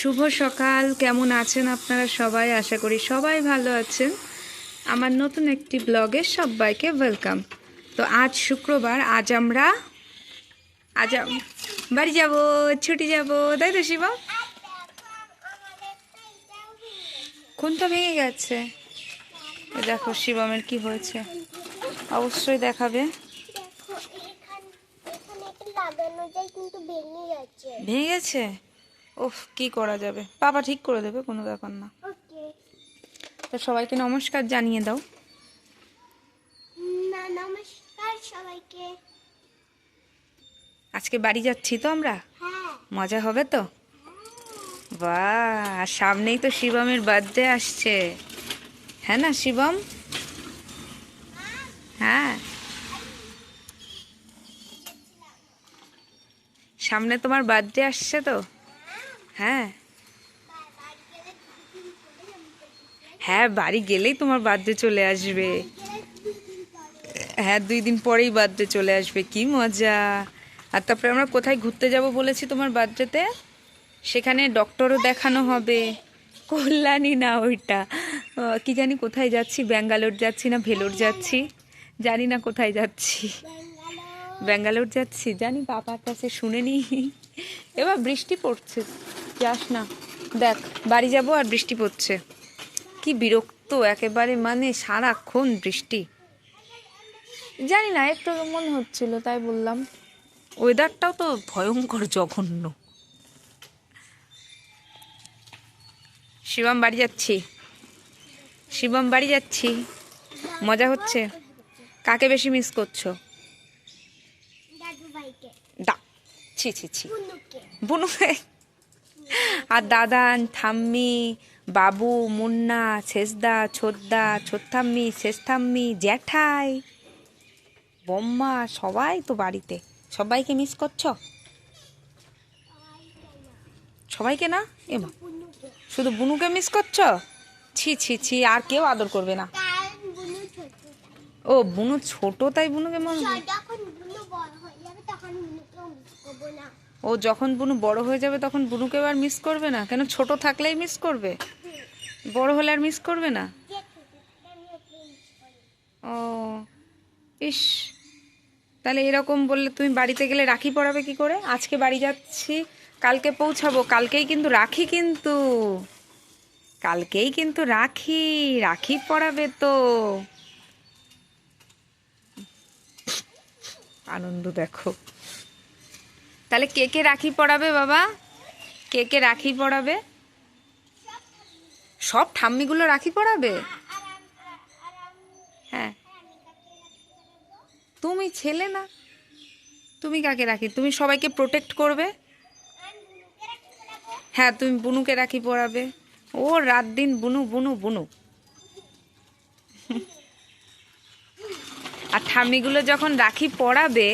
শুভ সকাল। কেমন আছেন আপনারা সবাই? আশা করি সবাই ভালো আছেন। আমার নতুন একটি ব্লগে সবাইকে ওয়েলকাম। তো আজ শুক্রবার আজ আমরা আজ বাড়ি যাব ছুটি যাব তাই তো শিবা? কোনটা ভেঙে গেছে। দেখো শিবমের কি হয়েছে। অবশ্যই দেখাবে। ভেঙে গেছে? ওফ কি করা যাবে? বাবা ঠিক করে দেবে কোনো ব্যাপার না। তো সবাইকে নমস্কার জানিয়ে দাও। নমস্কার সবাইকে। আজকে বাড়ি যাচ্ছি তো আমরা? হ্যাঁ। মজা হবে তো? আর সামনেই তো শিবমের বার্থডে আসছে। হ্যাঁ না শিবম? হ্যাঁ। সামনে তোমার বার্থডে আসছে তো? হ্যাঁ। হ্যাঁ বাড়ি গেলেই তোমার বার্থডে চলে আসবে। হ্যাঁ দুই দিন পরেই বার্থডে চলে আসবে, কি মজা। আর তারপরে আমরা কোথায় ঘুরতে যাব বলেছি তোমার বার্থডেতে সেখানে ডক্টরও দেখানো হবে। কল্যাণী না ওইটা। কি জানি কোথায় যাচ্ছি, ব্যাঙ্গালোর যাচ্ছি না ভেলোর যাচ্ছি? জানি না কোথায় যাচ্ছি। ব্যাঙ্গালোর যাচ্ছি, জানি বাবার কাছে শুনে নি এবার বৃষ্টি পড়ছে। যাস না? দেখ বাড়ি যাব আর বৃষ্টি পড়ছে। কি বিরক্ত একেবারে মানে সারাক্ষণ বৃষ্টি। জানি না একটু মনে হচ্ছিল তাই বললাম। ওয়েদারটাও তো ভয়ঙ্কর জঘন্য। শিবম বাড়ি যাচ্ছি। শিবম বাড়ি যাচ্ছি। মজা হচ্ছে। কাকে বেশি মিস করছ? দা ছি ছি ছি। বুনুকে। বুনু আর দাদান থাম্মি বাবু, মুন্না শেষদা ছোদ্দা ছোট্টাম্মি শেষঠাম্মি জ্যাঠাই, বম্মা, সবাই তো বাড়িতে। সবাইকে মিস করছ? সবাইকে না? এমা শুধু বুনুকে মিস করছ? ছি ছি ছি, আর কেউ আদর করবে না। ও, বুনু ছোট, তাই বুনুকে মনে না। ও যখন বুনু বড় হয়ে যাবে তখন বুনুকে আর মিস করবে না? কেন ছোট থাকলেই মিস করবে? বড় হলে আর মিস করবে না? ও, ইস। তাহলে এরকম বললে তুমি বাড়িতে গেলে রাখি পড়াবে কি করে? আজকে বাড়ি যাচ্ছি, কালকে পৌঁছাবো। কালকেই কিন্তু রাখি কিন্তু। কালকেই কিন্তু রাখি রাখি পড়াবে তো। আনন্দ দেখো। তাহলে কে কে রাখি পড়াবে বাবা? কে কে রাখি পড়াবে? সব ঠাম্মিগুলো রাখি পড়াবে? হ্যাঁ। তুমি ছেলে না? তুমি কাকে রাখি? তুমি সবাইকে প্রোটেক্ট করবে? হ্যাঁ তুমি বুনুকে রাখি পড়াবে। ও রাত দিন বুনু বুনু বুনু। আর ঠাম্মিগুলো যখন রাখি পড়াবে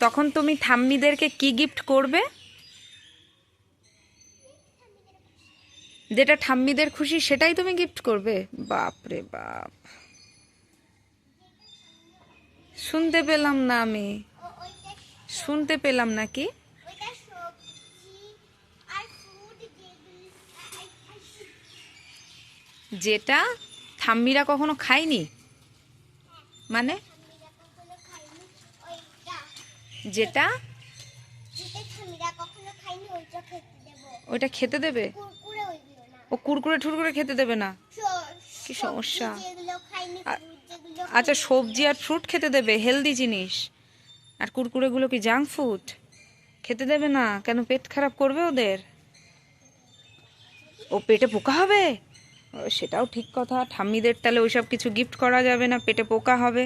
তখন তুমি থাম্মিদেরকে কি গিফট করবে? যেটা ঠাম্মিদের খুশি, সেটাই তুমি গিফট করবে? বাপ রে বাপ। শুনতে পেলাম না আমি। শুনতে পেলাম আই- আই- যেটা ঠাম্মিরা কখনো খায়নি? মানে ঠাম্মিরা কখনো খাইনি ওইটা যেটা ওইটা খেতে দেবো? ও কুরকুরে ঠুরকুরে খেতে দেবে না? কি সমস্যা? আচ্ছা সবজি আর ফ্রুট খেতে দেবে হেলদি জিনিস। আর কুরকুরেগুলো কি জাঙ্ক ফুড খেতে দেবে না? কেন পেট খারাপ করবে ওদের? ও পেটে পোকা হবে? ও, সেটাও ঠিক কথা। ঠাম্মিদের তাহলে ওইসব কিছু গিফট করা যাবে না পেটে পোকা হবে।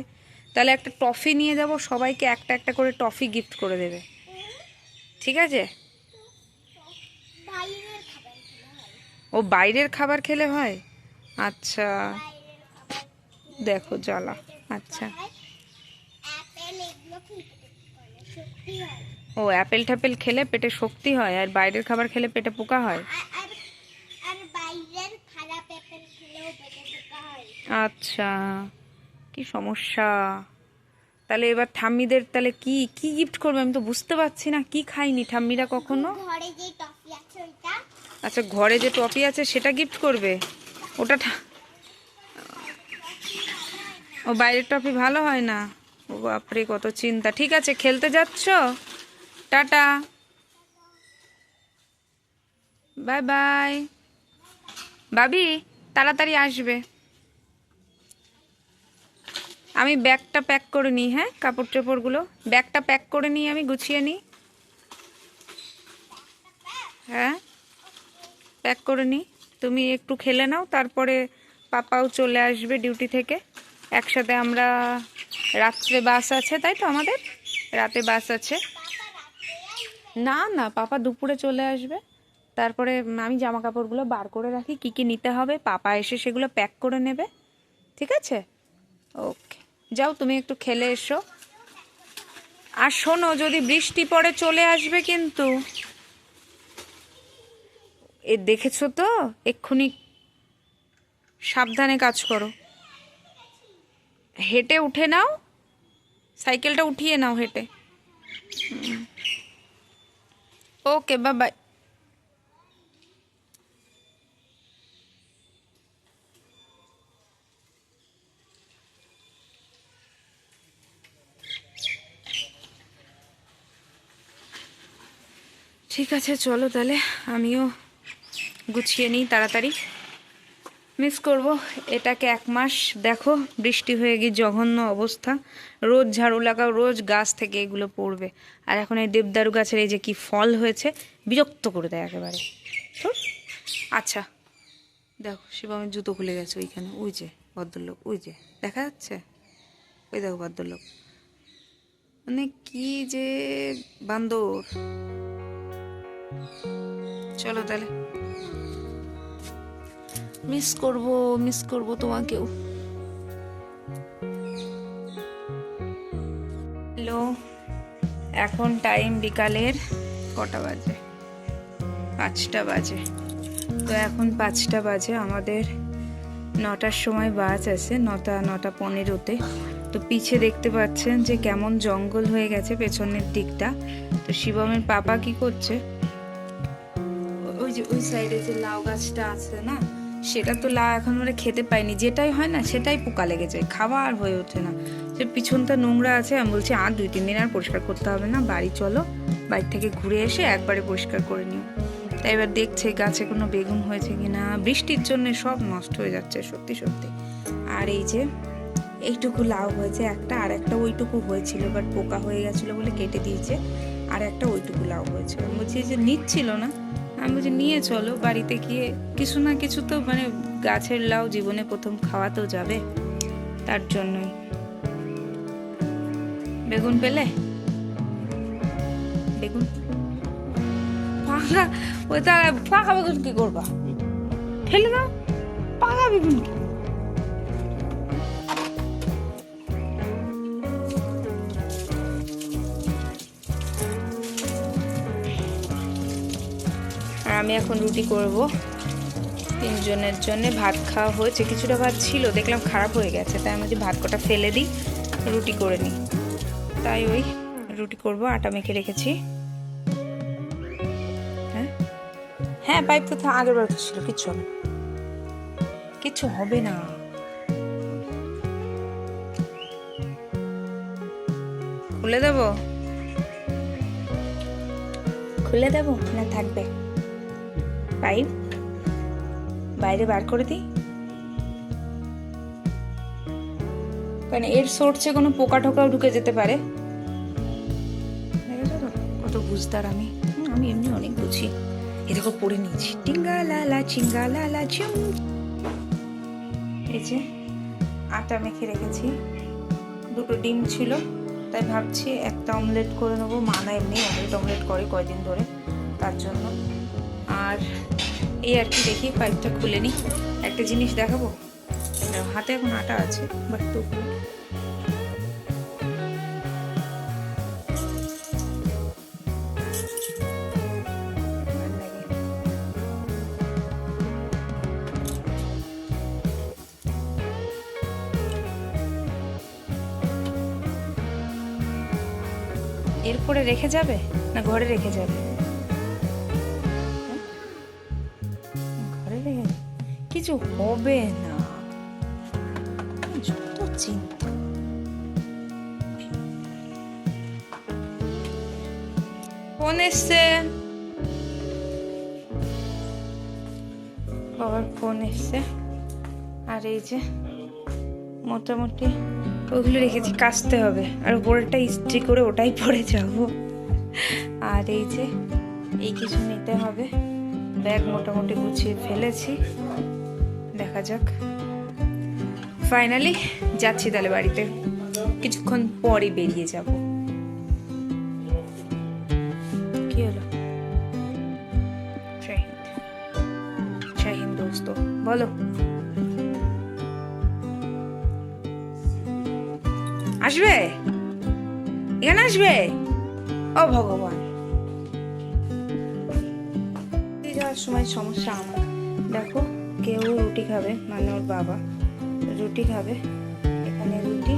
তাহলে একটা টফি নিয়ে যাব সবাইকে একটা একটা করে টফি গিফট করে দেবে। ঠিক আছে? ও বাইরের খাবার খেলে হয়? আচ্ছা। দেখো জ্বালা। আচ্ছা। ও অ্যাপেল ট্যাপেল খেলে পেটে শক্তি হয় আর বাইরের খাবার খেলে পেটে পোকা হয়। আচ্ছা। কি সমস্যা? তাহলে এবার ঠাম্মিদের তাহলে কি কি গিফট করবে? আমি তো বুঝতে পারছি না কি খাইনি ঠাম্মিরা কখনো? আচ্ছা ঘরে যে টপি আছে সেটা গিফট করবে? ওটা ও বাইরের টপি ভালো হয় না? ও বাপরে কত চিন্তা। ঠিক আছে খেলতে যাচ্ছ? টাটা। Bye bye. বাবি তাড়াতাড়ি আসবে। আমি ব্যাগটা প্যাক করে নিই হ্যাঁ? কাপড় চোপড়গুলো ব্যাগটা প্যাক করে নিই আমি, গুছিয়ে নিই। হ্যাঁ? প্যাক করে নিই। তুমি একটু খেলে নাও, তারপরে পাপাও চলে আসবে ডিউটি থেকে। একসাথে আমরা রাত্রে বাস আছে, তাই তো আমাদের? রাতে বাস আছে। না না, পাপা দুপুরে চলে আসবে। তারপরে আমি জামা কাপড়গুলো বার করে রাখি, কি কি নিতে হবে, পাপা এসে সেগুলো প্যাক করে নেবে। ঠিক আছে? ওকে। যাও, তুমি একটু খেলে এসো। আর শোনো, যদি বৃষ্টি পড়ে চলে আসবে কিন্তু। এ, দেখেছ তো? এক্ষুনি সাবধানে কাজ করো। হেঁটে উঠে নাও। সাইকেলটা উঠিয়ে নাও হেঁটে। ওকে বা ঠিক আছে, চলো তাহলে। আমিও গুছিয়ে নিই তাড়াতাড়ি। মিস করব, এটাকে এক মাস। দেখো, বৃষ্টি হয়ে গিয়ে জঘন্য অবস্থা। রোজ ঝাড়ু লাগাও, রোজ গাছ থেকে এগুলো পড়বে। আর এখন এই দেবদারু গাছের এই যে কি ফল হয়েছে, বিরক্ত করে দেয় একেবারে। আচ্ছা। দেখো শিবমের জুতো খুলে গেছে ওইখানে। ওই যে, ভদ্রলোক, ওই যে, দেখা যাচ্ছে? ওই দেখো, ভদ্রলোক। মানে কি যে বান্দর। চলো তাহলে। মিস করব মিস করব তোমাকেও। হ্যালো, এখন টাইম বিকালের কটা বাজে? পাঁচটা বাজে। তো এখন পাঁচটা বাজে, আমাদের নটার সময় বাস আছে, নটা নটা পনেরোতে। তো পিছে দেখতে পাচ্ছেন যে কেমন জঙ্গল হয়ে গেছে পেছনের দিকটা। তো শিবমের পাপা কি করছে? ওই সাইডে যে লাউ গাছটা আছে না, সেটা তো লাউ এখন ওরা খেতে পাইনি। যেটাই হয় না, সেটাই পোকা লেগে যায়। খাওয়া আর হয়ে ওঠে না। সে পিছনটা নোংরা আছে, আমি বলছি, আর দুই, তিন দিন আর পরিষ্কার করতে হবে না। বাড়ি চলো। বাড়ি থেকে ঘুরে এসে একবারে পরিষ্কার করে নিও। তাই এবার দেখছে, গাছে কোনো বেগুন হয়েছে কি না বৃষ্টির জন্য সব নষ্ট হয়ে যাচ্ছে, সত্যি সত্যি। আর এই যে, এইটুকু লাউ হয়েছে একটা, আর একটা ওইটুকু হয়েছিল বাট পোকা হয়ে গেছিল বলে কেটে দিয়েছে। আর একটা ওইটুকু লাউ হয়েছে। বলছি যে নিচ্ছিল না আমি বলছি, নিয়ে চলো, বাড়িতে গিয়ে। কিছু না কিছু তো মানে গাছের লাউ জীবনে প্রথম খাওয়াতেও যাবে তার জন্যই। বেগুন পেলে? বেগুন? ফাঁকা ওই তার ফাঁকা বেগুন কি করবা? ফেলে দাও, পাকা বেগুন কি? আমি এখন রুটি করব। তিনজনের জন্য ভাত খাওয়া হয়েছে। কিছুটা ভাত ছিল দেখলাম খারাপ হয়ে গেছে তাই আমি যে ভাত কটা ফেলে দিই রুটি করে নিই। তাই ওই রুটি করব আটা মেখে রেখেছি। হ্যাঁ? হ্যাঁ পাইপ তো আগের বার তো ছিল কিচ্ছু হবে। কিচ্ছু হবে না। খুলে দেবো? খুলে দেবো? না থাকবে। পাইপ। বাইরে বার করে দিই। কারণ এর সোর্সে কোনো পোকা টোকাও ঢুকে যেতে পারে? কত বুঝদার আমি। আমি এমনি অনেক বুঝি। এ দেখো পড়ে নিয়েছি। টিঙ্গা লালা চিঙ্গা লালা চুম এই যে আটা মেখে রেখেছি। দুটো ডিম ছিল, তাই ভাবছি একটা অমলেট করে নেব। মা না এমনি অমলেট অমলেট করে কয়দিন ধরে, তার জন্য। আর এই আর কি দেখি, পাইপটা খুলে নিই। একটা জিনিস দেখাবো? হাতে এখন আটা আছে বাট এরপরে রেখে যাবে, না ঘরে রেখে যাবে? কিছু হবে না। যত চিন্তা। ফোন এসছে। বাবার ফোন এসছে। আর এই যে মোটামুটি ওগুলো রেখেছি, কাচতে হবে। আর উপরেরটা ইস্ত্রি করে ওটাই পরে যাব। আর এই যে এই কিছু নিতে হবে। ব্যাগ মোটামুটি গুছিয়ে ফেলেছি। দেখা যাক। ফাইনালি যাচ্ছি তাহলে বাড়িতে। কিছুক্ষণ পরে বেরিয়ে যাব। কি হলো? দোস্ত। বলো। আসবে? এখানে আসবে? ও ভগবান। যাওয়ার সময় সমস্যা আমার। দেখো। কেউ রুটি খাবে মানে ওর বাবা। রুটি খাবে, এখানে রুটি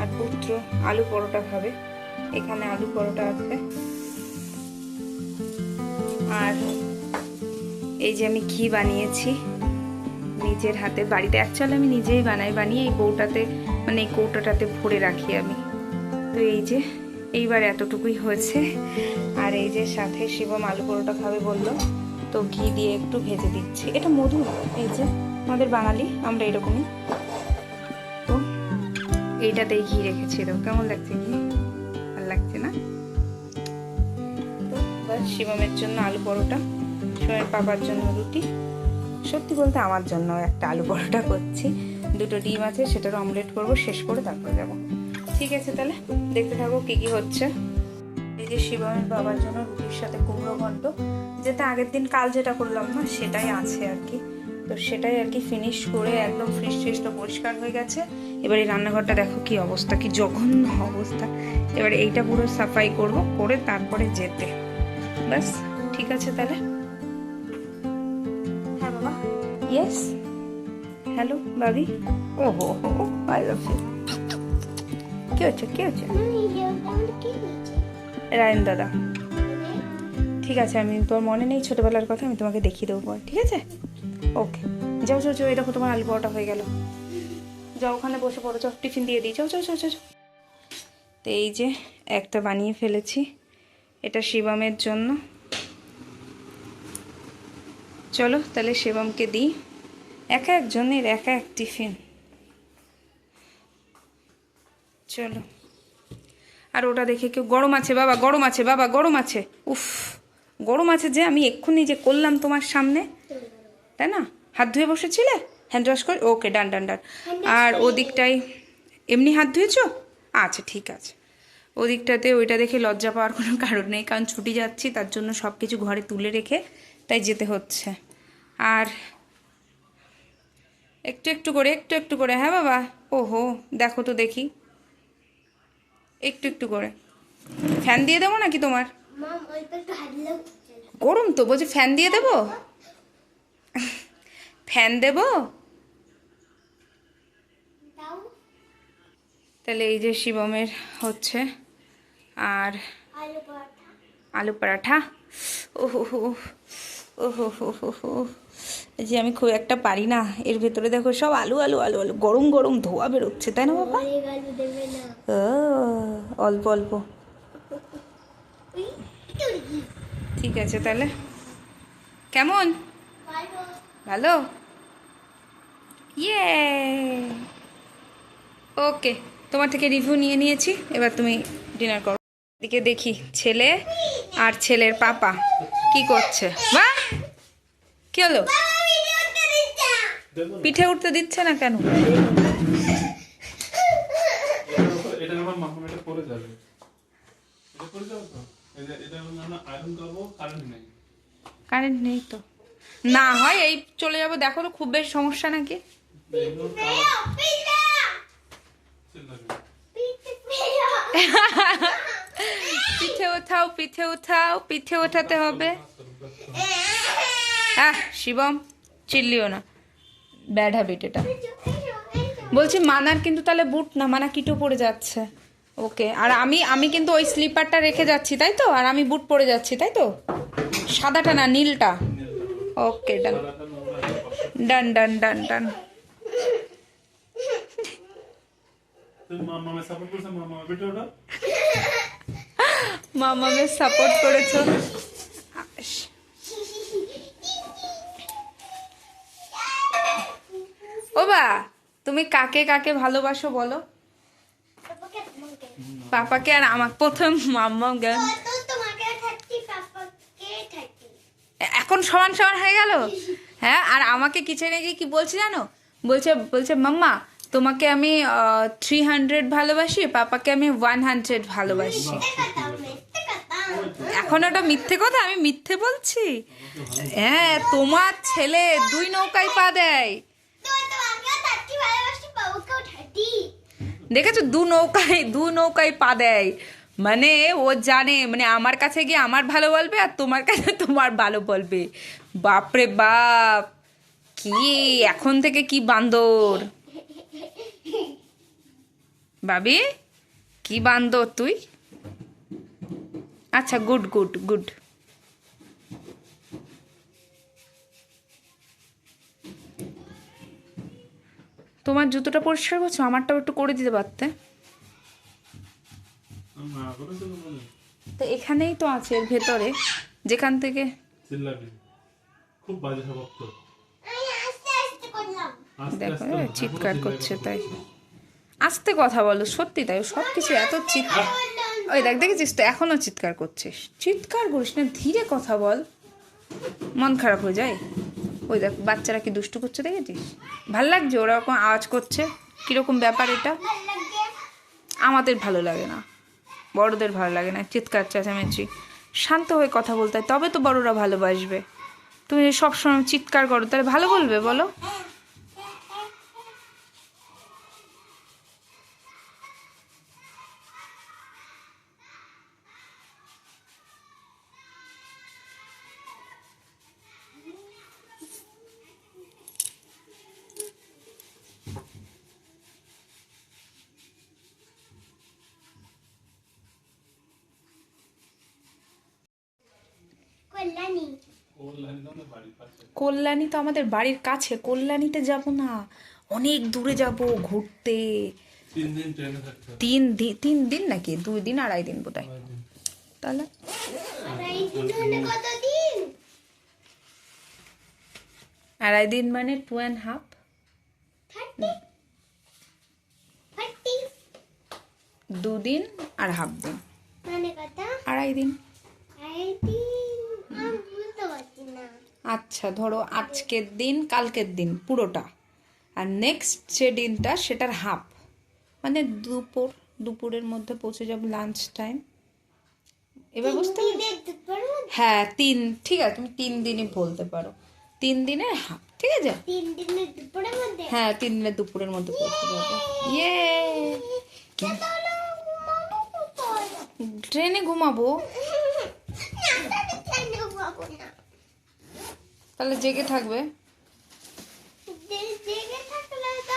আর পুত্র আলু পরোটা খাবে, এখানে আলু পরোটা আছে। আর এই যে আমি ঘি বানিয়েছি, নিজের হাতে বাড়িতে অ্যাকচুয়ালি আমি নিজেই বানাই, বানিয়ে এই কৌটাতে মানে এই কৌটাটাতে ভরে রাখি আমি। তো এই যে, এইবার এতটুকুই হয়েছে। আর এই যে সাথে শিবম আলু পরোটা খাবে বলল। তো ঘি দিয়ে একটু ভেজে দিচ্ছি। এটা মধু এই যে আমাদের বাঙালি, আমরা এরকমই। তো এইটাতেই ঘি রেখেছি তো কেমন লাগছে ঘি? ভালো লাগছে না? তো শিবমের জন্য আলু পরোটা শিবমের পাপার জন্য রুটি। সত্যি বলতে আমার জন্য একটা আলু পরোটা করছি। দুটো ডিম আছে সেটার অমলেট করব, শেষ করে তারপরে যাব। ঠিক আছে তাহলে, দেখতে থাকো কি কি হচ্ছে। যে শিবমের বাবার জন্য রুটির সাথে কুমড়ো ঘন্ট, যেটা আগের দিন কাল যেটা করলাম না, সেটাই আছে আর কি। তো সেটাই আর কি ফিনিশ করে একদম ফ্রিজ ট্রিজটা পরিষ্কার হয়ে গেছে। এবার এই রান্নাঘরটা দেখো কি অবস্থা, কি জঘন্য অবস্থা। এবার এইটা পুরো সাফাই করব, করে তারপরে যেতে। ব্যাস, ঠিক আছে তাহলে? হ্যাঁ বাবা। ইয়েস হ্যালো বাবি? ও হো হো আই লাভ ইউ কি হচ্ছে? কি হচ্ছে রায়ন দাদা। ঠিক আছে, আমি তোমার মনে নেই ছোটবেলার কথা, আমি তোমাকে দেখিয়ে দেবো পরে, ঠিক আছে? ওকে যাও যাও যাও, এই দেখো তোমার আলু পরোটা হয়ে গেল। যাও, ওখানে বসে পড়ো, যাও, টিফিন দিয়ে দিই। যাও যাও যাও যাও। তো এই যে একটা বানিয়ে ফেলেছি, এটা শিবমের জন্য। চলো, তাহলে শিবমকে দিই। একা একজনের একা এক টিফিন। চলো। আর ওটা দেখে কেউ গরম আছে বাবা গরম আছে বাবা গরম আছে। উফ গরম আছে যে আমি এক্ষুনি যে করলাম তোমার সামনে তাই না? হাত ধুয়ে বসেছিলে? হ্যান্ড ওয়াশ করে ওকে ডান ডান ডান আর ওদিকটাই এমনি হাত ধুয়েছো? আচ্ছা ঠিক আছে। ওদিকটাতে ওইটা দেখে লজ্জা পাওয়ার কোনো কারণ নেই কারণ ছুটি যাচ্ছি তার জন্য সব কিছু ঘরে তুলে রেখে তাই যেতে হচ্ছে। আর একটু একটু করে একটু একটু করে হ্যাঁ বাবা? ওহো দেখো তো দেখি। একটু একটু করে। ফ্যান দিয়ে দেবো নাকি তোমার? গরম তো বলছি ফ্যান দিয়ে দেবো? ফ্যান দেবো? তাহলে এই যে শিবমের হচ্ছে আর আলু পরাঠা ওহো হো ওহো হো হো হো এই যে আমি খুব একটা পারি না। এর ভেতরে দেখো সব আলু আলু আলু আলু গরম গরম ধোয়া বেরোচ্ছে তাই না বাবা? অল্প অল্প। ঠিক আছে তাহলে। কেমন? ভালো। ভালো? ইয়ে ওকে তোমার থেকে রিভিউ নিয়ে নিয়েছি। এবার তুমি ডিনার করো। এদিকে দেখি ছেলে আর ছেলের পাপা কি করছে। বা কি হলো? পিঠে উঠতে দিচ্ছে না। কেন? এটা আমার মাখন এটা পরে যাবে। এটা পরে যাবে তো? এটা এটা আমরা আয়রন করব কারেন্ট নেই। তো। না হয় এই চলে যাব দেখো তো খুব বেশি সমস্যা নাকি। পিঠে। ওঠাও পিঠে ওঠাও পিঠে ওঠাতে হবে। হ্যাঁ শিবম চিল্লিও না। ব্যাড হ্যাবিট এটা। বলছি মানার কিন্তু তাহলে বুট না মানা কিটো পড়ে যাচ্ছে। ওকে আর আমি আমি কিন্তু ওই স্লিপারটা রেখে যাচ্ছি তাই তো? আর আমি বুট পরে যাচ্ছি তাই তো? সাদাটা না নীলটা? ওকে ডান ডান ডান ডান ডান তুমি মামামে সাপোর্ট করছ। ও বা তুমি কাকে কাকে ভালোবাসো বলো? পাপাকে আর আমার প্রথম মাম্মা থাকতি এখন সমান সমান হয়ে গেল? হ্যাঁ আর আমাকে কিচেনে গিয়ে কি বলছে জানো? বলছে বলছে মাম্মা তোমাকে আমি থ্রি হান্ড্রেড ভালোবাসি পাপাকে আমি ওয়ান হান্ড্রেড ভালোবাসি। এখন ওটা মিথ্যে কথা আমি মিথ্যে বলছি? হ্যাঁ তোমার ছেলে দুই নৌকায় পা দেয়। দেখেছ? দু নৌকায় দু নৌকায় পা দেয়। মানে ও জানে মানে আমার কাছে গিয়ে আমার ভালো বলবে আর তোমার কাছে তোমার ভালো বলবে। বাপরে বাপ! কি, এখন থেকে কি বান্দর? বাবি কি বান্দর তুই? আচ্ছা গুড গুড গুড। তোমার জুতোটা পরিষ্কার করছ? আমারটাও একটু করে দিতে পারতে। তো এখানেই তো আছে এর ভেতরে। যেখান থেকে খুব বাজে দেখো চিৎকার করছে তাই। আস্তে কথা বলো সত্যি তাই। সব কিছু এত চিৎকার। ওই দেখ দেখেছিস তো? এখনও চিৎকার করছিস। চিৎকার করিস না ধীরে কথা বল। মন খারাপ হয়ে যায়। ওই দেখ, বাচ্চারা কি দুষ্টু করছে দেখেছিস? ভালো লাগছে ওরকম আওয়াজ করছে। কীরকম ব্যাপার এটা? আমাদের ভালো লাগে না। বড়দের ভালো লাগে না, চিৎকার, চেঁচামেচি। শান্ত হয়ে কথা বলতে হয়, তবে তো বড়রা ভালোবাসবে। তুমি সবসময় চিৎকার করো, তাহলে ভালো বলবে, বলো কল্যাণী ওর লাইন দাও না বাড়ির পাশে কল্যাণী তো আমাদের বাড়ির কাছে। কল্যাণীতে যাব না। অনেক দূরে যাব ঘুরতে। তিন দিন তিন দিন নাকি? দুই দিন আড়াই দিন বোধ হয় তাহলে? আড়াই দিন মানে টু অ্যান্ড হাফ? দুদিন আর হাফ দিন। মানে আড়াই দিন এই দিন আমি বুঝতে পারছি না আচ্ছা ধরো আজকের দিন কালকের দিন পুরোটা। আর নেক্সট যে দিনটা সেটার হাফ মানে দুপুর দুপুরের মধ্যে পৌঁছে যাব লাঞ্চ টাইম এবার বুঝতে হ্যাঁ তিন ঠিক আছে তুমি তিন দিনই বলতে পারো। তিন দিনের হাফ ঠিক আছে? হ্যাঁ তিন দিনের দুপুরের মধ্যে পৌঁছে যাবে। ইয়ে? ট্রেনে ঘুমাবো না, তাহলে কেন জেগে থাকবে। জেগে থাকলে তো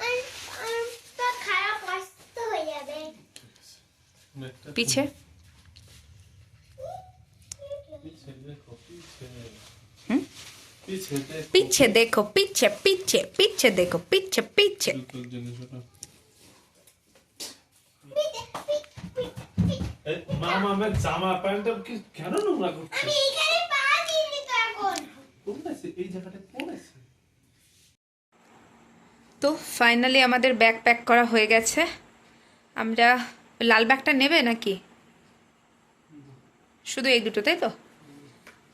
আম- আম তো খারাপ অসুস্থ হয়ে যাবে। পিছে? পিছে দেখো পিছে? পিছে দেখো পিছে দেখো পিছে পিছে। পিছে দেখো পিছে পিছে। জুতোর জিনিস ওটা এই জায়গাটা তো ফাইনালি আমাদের ব্যাগ প্যাক করা হয়ে গেছে। আমরা লাল ব্যাগটা নেবে নাকি? শুধু এই দুটো তাই তো?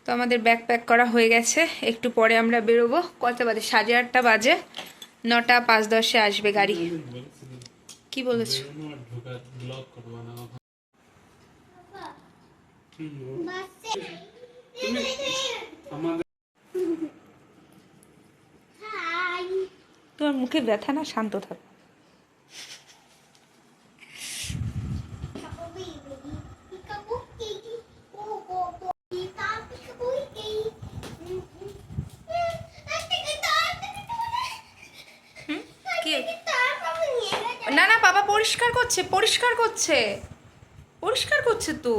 তো আমাদের ব্যাগ প্যাক করা হয়ে গেছে। একটু পরে আমরা বেরোবো। কটা বাজে? সাড়ে আটটা বাজে। নটা পাঁচ দশে আসবে গাড়ি। কি বলেছ? আমাদের তোমার মুখে ব্যথা না শান্ত থাক না না বাবা পরিষ্কার করছে পরিষ্কার করছে পরিষ্কার করছে তো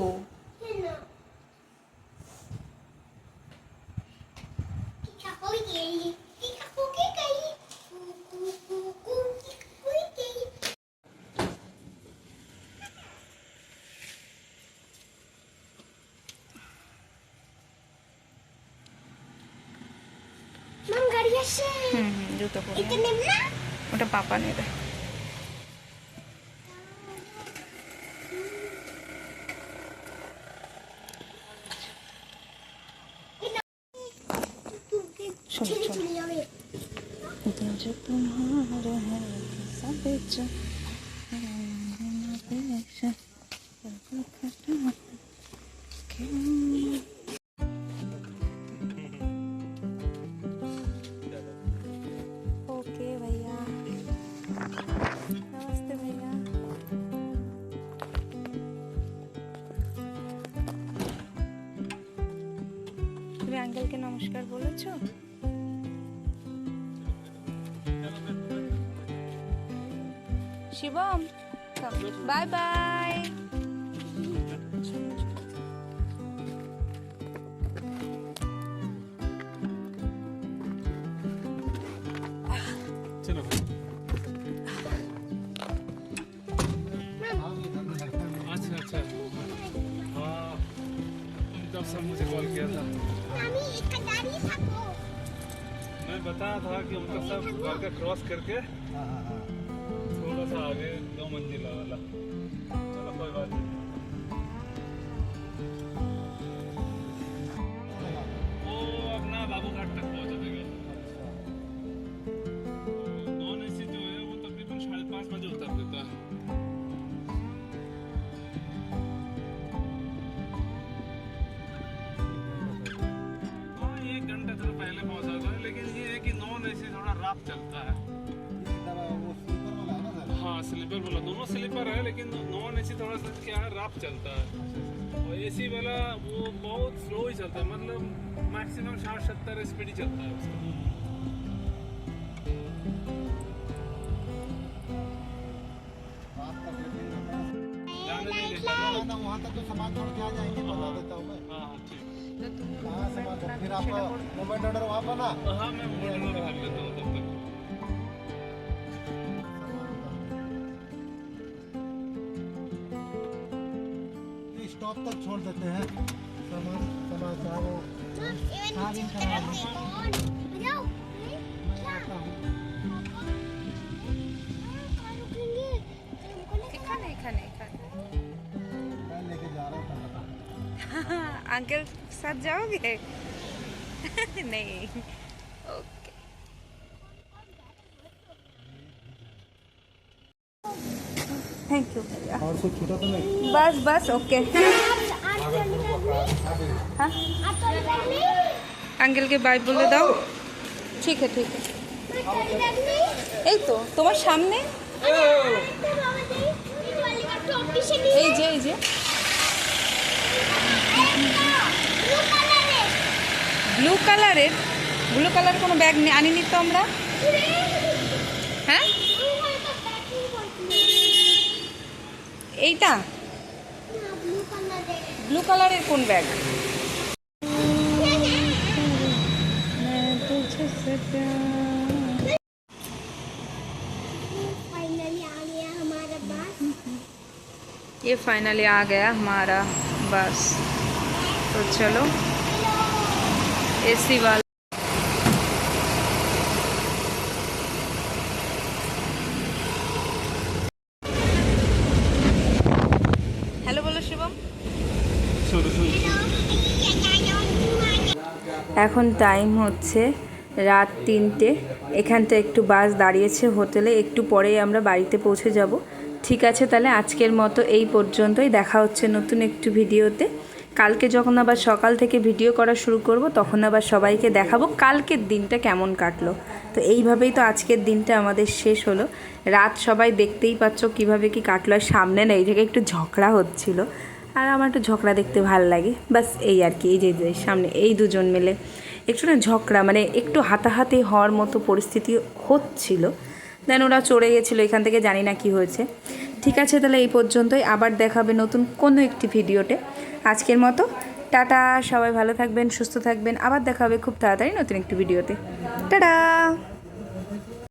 ওটা পাপা নেবে। তোমার হ্যাঁ সব welcome. Bye bye. सब मुझे कॉल किया था मैं बताया था कि मतलब सब क्रॉस करके हाँ, हाँ, हाँ। थोड़ा सा आगे दो मंजिला वाला चलो कोई बात नहीं अपना बाबू घाट तक पहुँचा देगा नॉन एसी जो है वो तकरीबन साढ़े पाँच बजे उतर देता है हाँ एक घंटा थोड़ा पहले पहुँचा था लेकिन ये है कि नॉन एसी थोड़ा रात चलता है हाँ स्लीपर वाला दोनों स्लीपर है लेकिन नॉन एसी थोड़ा सा क्या है रात चलता है। और एसी वाला वो बहुत स्लो ही चलता है मतलब मैक्सिमम साठ सत्तर स्पीड ही चलता है उसका। वहाँ तक तो सामान छोड़ के आ जाएँगे बता देता हूँ मैं। हाँ हाँ ठीक। कहाँ सामान छोड़- फिर आप मोबाइल ऑर्डर वहाँ पर ना। हाँ मैं मोबाइल कर लेता हूँ। अंकल साथ जाओगे? नहीं। ओके थैंक यू भैया। और कुछ छूटा तो नहीं? बस बस ओके हाँ আঙ্কেলকে বাই বলে দাও। ঠিক আছে ঠিক আছে। এই তো তোমার সামনে? এই যে এই যে। ব্লু কালারের ব্লু কালার কোনো ব্যাগ আনিনি তো আমরা? হ্যাঁ? এইটা? ব্লু কালারের কোন ব্যাগ फाइनली आ गया हमारा बस ये फाइनली आ गया हमारा बस तो चलो एसी वाला এখন টাইম হচ্ছে রাত তিনটে। এখানটা একটু বাস দাঁড়িয়েছে হোটেলে একটু পরেই আমরা বাড়িতে পৌঁছে যাব। ঠিক আছে, তাহলে আজকের মতো এই পর্যন্তই। দেখা হচ্ছে নতুন একটু ভিডিওতে। কালকে যখন আবার সকাল থেকে ভিডিও করা শুরু করব, তখন আবার সবাইকে দেখাবো কালকের দিনটা কেমন কাটলো। তো এইভাবেই তো আজকের দিনটা আমাদের শেষ হলো। রাত সবাই দেখতেই পাচ্ছ কীভাবে কি কাটলো। আর সামনে না, এই জায়গায় একটু ঝগড়া হচ্ছিল। আর আমার একটু ঝগড়া দেখতে ভালো লাগে। বাস এই আর কি, এই যে সামনে এই দুজন মিলে। একটু না ঝগড়া মানে একটু হাতাহাতি হওয়ার মতো পরিস্থিতি হচ্ছিল। দেন ওরা চড়ে গেছিল, এখান থেকে জানি না কি হয়েছে। ঠিক আছে, তাহলে এই পর্যন্তই। আবার দেখাবে নতুন কোনো একটি ভিডিওতে। আজকের মতো, টাটা, সবাই ভালো থাকবেন, সুস্থ থাকবেন। আবার দেখা হবে খুব তাড়াতাড়ি নতুন একটি ভিডিওতে। টাটা!